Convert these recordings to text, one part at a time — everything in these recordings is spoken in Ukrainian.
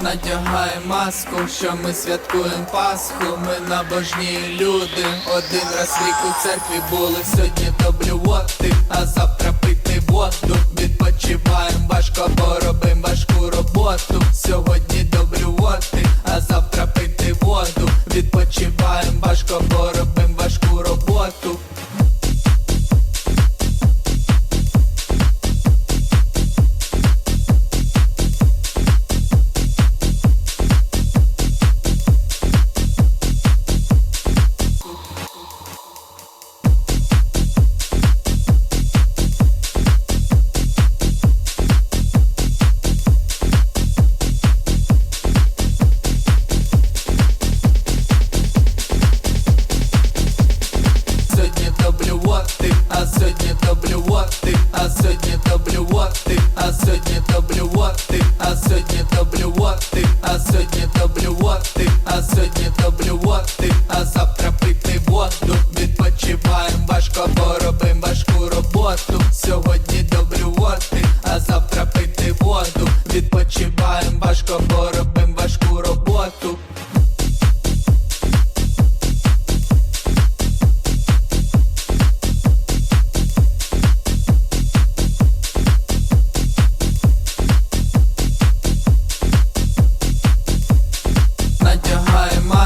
Надягай маску, що ми святкуємо Пасху, ми набожні люди. Один раз рік у церкві були, сьогодні то блювоти, а завтра Başka boru сьогодні то блювоти,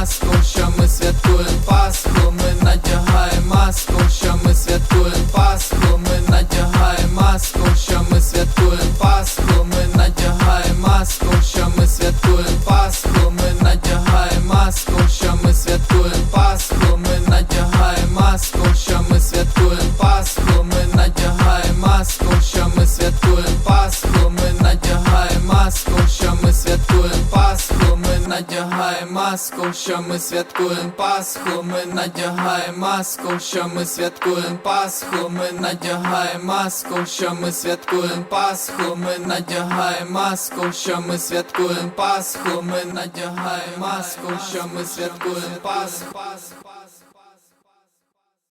маску, що ми святкуємо Пасху, ми надягай маску, що ми святкуємо Пасху, ми надягай маску, що ми святкуємо Пасху, ми надягай маску, що ми святкуємо Пасху, ми надягай маску, що ми святкуємо Пасху, ми надягай маску, що ми святкуємо Пасху, ми надягай маску, що ми святкуємо Пасху, ми надягай маску, надягай маску, що ми святкуємо Пасху, ми надягай маску, що ми святкуємо Пасху, ми надягай маску, що ми святкуємо Пасху, ми надягай маску, що ми святкуємо Пасху, ми надягай маску, що ми святкуємо Пасху.